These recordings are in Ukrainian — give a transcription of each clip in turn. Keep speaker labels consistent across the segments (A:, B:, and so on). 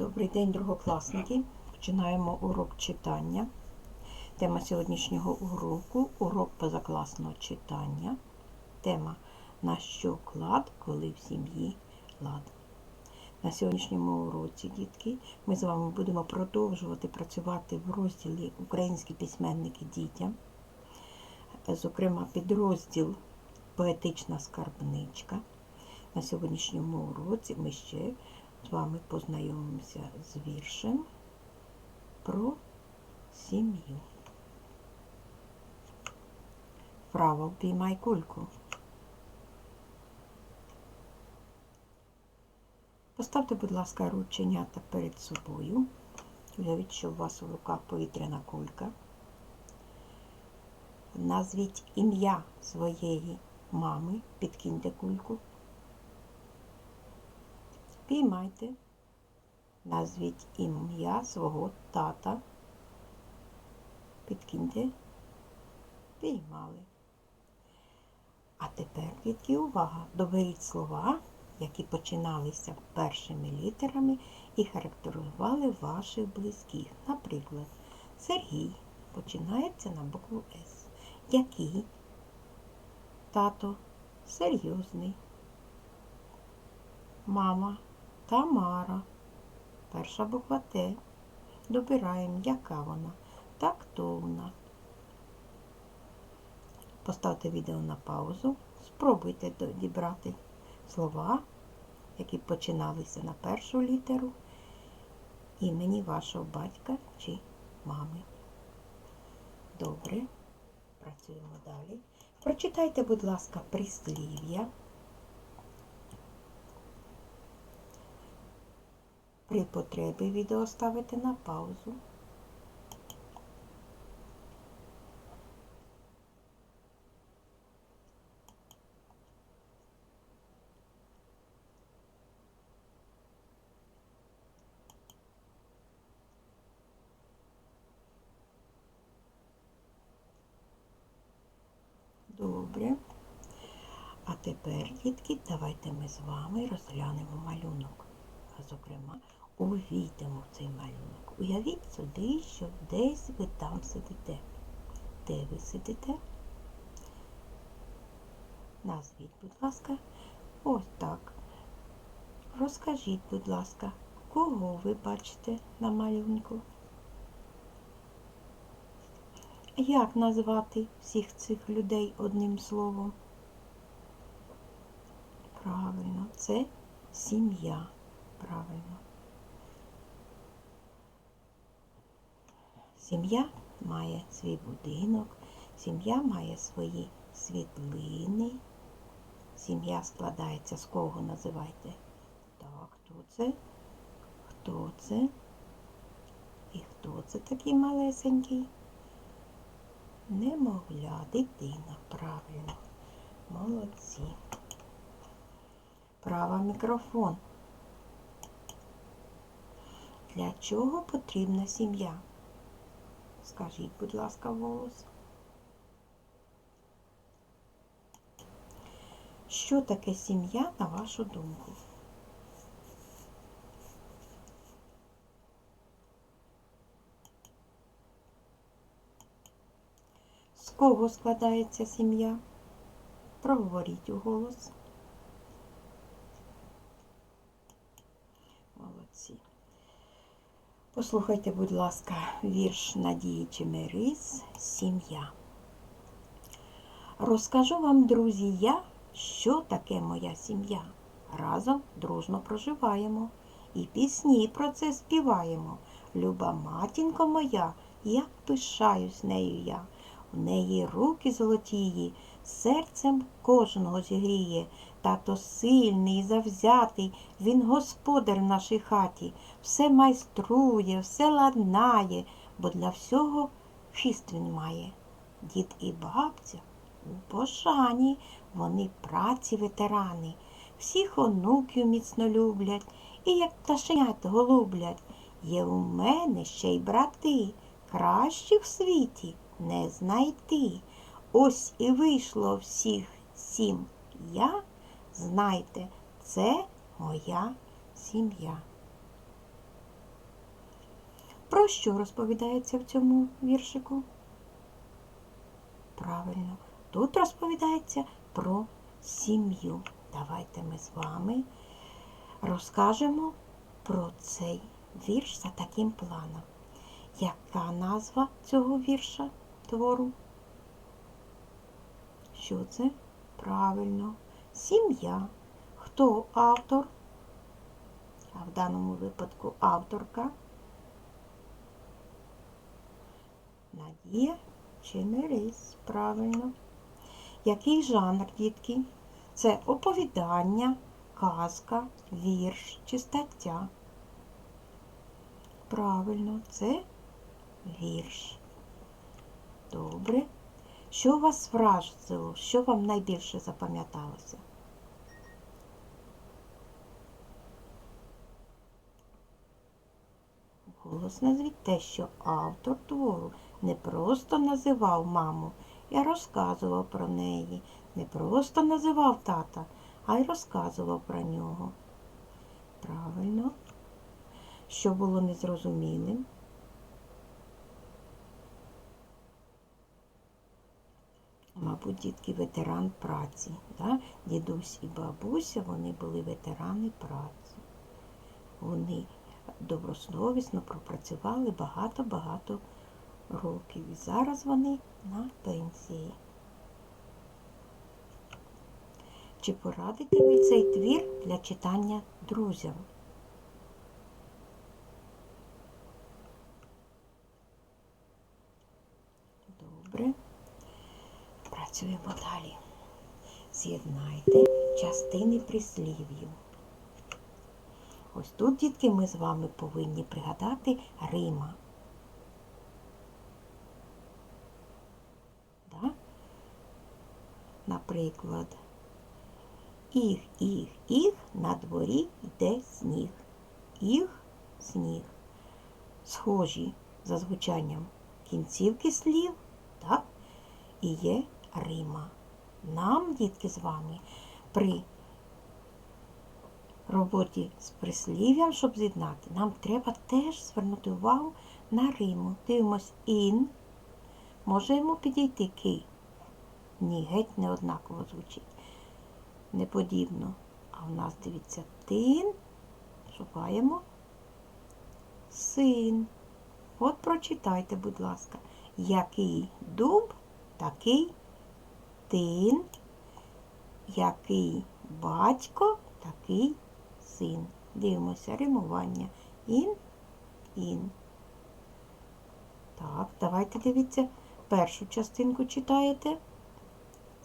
A: Добрий день, другокласники. Починаємо урок читання. Тема сьогоднішнього уроку урок позакласного читання. Тема На що клад, коли в сім'ї лад. На сьогоднішньому уроці, дітки, ми з вами будемо продовжувати працювати в розділі Українські письменники дітям. Зокрема, підрозділ Поетична скарбничка. На сьогоднішньому уроці ми ще з вами познайомимося з віршем про сім'ю. Вправо впіймай кульку. Поставте, будь ласка, рученята перед собою. Уявіть, що у вас у руках повітряна кулька. Назвіть ім'я своєї мами, підкиньте кульку. Піймайте, назвіть ім'я свого тата. Підкиньте, піймали. А тепер, дітки, увага! Доберіть слова, які починалися першими літерами і характеризували ваших близьких. Наприклад, Сергій починається на букву С. Який? Тато серйозний. Мама Тамара. Перша буква Т. Добираємо, яка вона. Тактовна. Поставте відео на паузу. Спробуйте дібрати слова, які починалися на першу літеру імені вашого батька чи мами. Добре. Працюємо далі. Прочитайте, будь ласка, прислів'я. При потребі відео ставити на паузу. Добре. А тепер, дітки, давайте ми з вами розглянемо малюнок. А зокрема, увійдемо в цей малюнок. Уявіть собі, що десь ви там сидите. Де ви сидите? Назвіть, будь ласка, ось так. Розкажіть, будь ласка, кого ви бачите на малюнку? Як назвати всіх цих людей одним словом? Правильно, це сім'я. Правильно. Сім'я має свій будинок, сім'я має свої світлини. Сім'я складається з кого називайте? Так, хто це? Хто це? І хто це такий малесенький? Немовля, дитина, правильно. Молодці. Права мікрофон. Для чого потрібна сім'я? Скажіть, будь ласка, голос. Що таке сім'я, на вашу думку? З кого складається сім'я? Проговоріть у голос. Молодці. Послухайте, будь ласка, вірш Надії Чемерис Сім'я. Розкажу вам, друзі, я, що таке моя сім'я. Разом дружно проживаємо і пісні про це співаємо. Люба матінко моя, як пишаюсь нею я. В неї руки золотії, серцем кожного зігріє. Тато сильний завзятий, він господар в нашій хаті, все майструє, все ладнає, бо для всього фіст він має. Дід і бабця у пошані, вони праці ветерани, всіх онуків міцно люблять і як пташенят голублять. Є у мене ще й брати, кращих в світі не знайти. Ось і вийшло всіх сім я. Знайте, це моя сім'я. Про що розповідається в цьому віршику? Правильно, тут розповідається про сім'ю. Давайте ми з вами розкажемо про цей вірш за таким планом. Яка назва цього вірша твору? Що це? Правильно, сім'я. Хто автор? А в даному випадку авторка. Надія Чемерис. Правильно. Який жанр, дітки? Це оповідання, казка, вірш чи стаття. Правильно, це вірш. Добре. Що вас вразило? Що вам найбільше запам'яталося? Голос назвіть те, що автор твору не просто називав маму і розказував про неї, не просто називав тата, а й розказував про нього. Правильно, що було незрозумілим. Мабуть, дітки ветеран праці. Да? Дідусь і бабуся, вони були ветерани праці. Вони добросовісно пропрацювали багато-багато років. І зараз вони на пенсії. Чи порадите ви цей твір для читання друзям? Добре. Працюємо далі. З'єднайте частини прислів'ю. Ось тут, дітки, ми з вами повинні пригадати Рима. Да? Наприклад, іг, іг, іг, на дворі йде сніг. Іг, сніг. Схожі за звучанням кінцівки слів, так? І є Рима. Нам, дітки, з вами при роботі з прислів'ям, щоб з'єднати, нам треба теж звернути увагу на Риму. Дивимось ін. Може йому підійти ки? Ні, геть не однаково звучить. Не подібно. А в нас, дивіться, тин. Шукаємо син. От прочитайте, будь ласка, який дуб, такий тин, який батько, такий син. Дивимося римування. Ін, ін. Так, давайте дивіться. Першу частинку читаєте.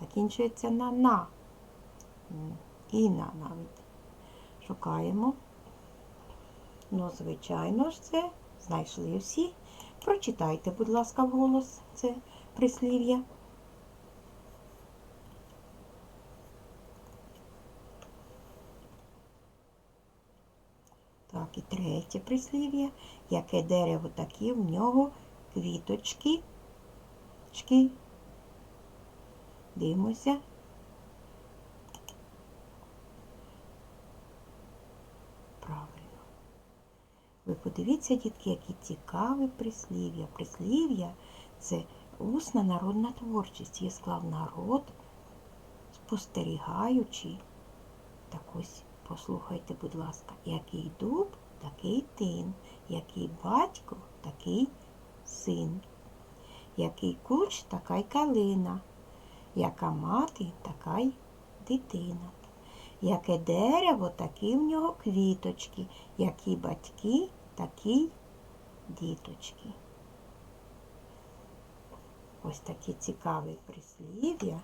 A: Закінчується на на. І на навіть. Шукаємо. Ну, звичайно ж, це знайшли всі. Прочитайте, будь ласка, вголос це прислів'я. І третє прислів'я. Яке дерево, такі в нього квіточки. Чки. Дивимося. Правильно. Ви подивіться, дітки, які цікаві прислів'я. Прислів'я це усна народна творчість. Є склав народ, спостерігаючи. Так ось послухайте, будь ласка, який дуб, такий тин, який батько, такий син, який куч, така й калина, яка мати, така й дитина. Яке дерево, такі в нього квіточки, які батьки, такі діточки. Ось такі цікаві прислів'я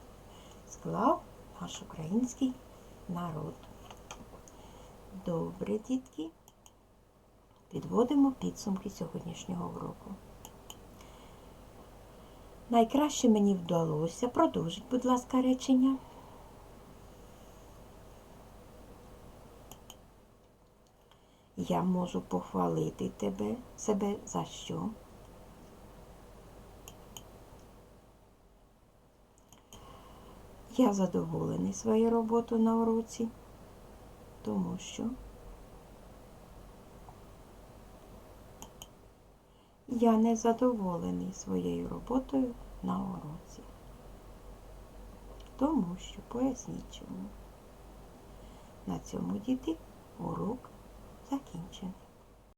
A: склав наш український народ. Добре, дітки. Підводимо підсумки сьогоднішнього уроку. Найкраще мені вдалося. Продовжіть, будь ласка, речення. Я можу похвалити тебе, себе за що? Я задоволений своєю роботою на уроці, тому що я не задоволений своєю роботою на уроці. Тому що поясніть чому. На цьому діти урок закінчений.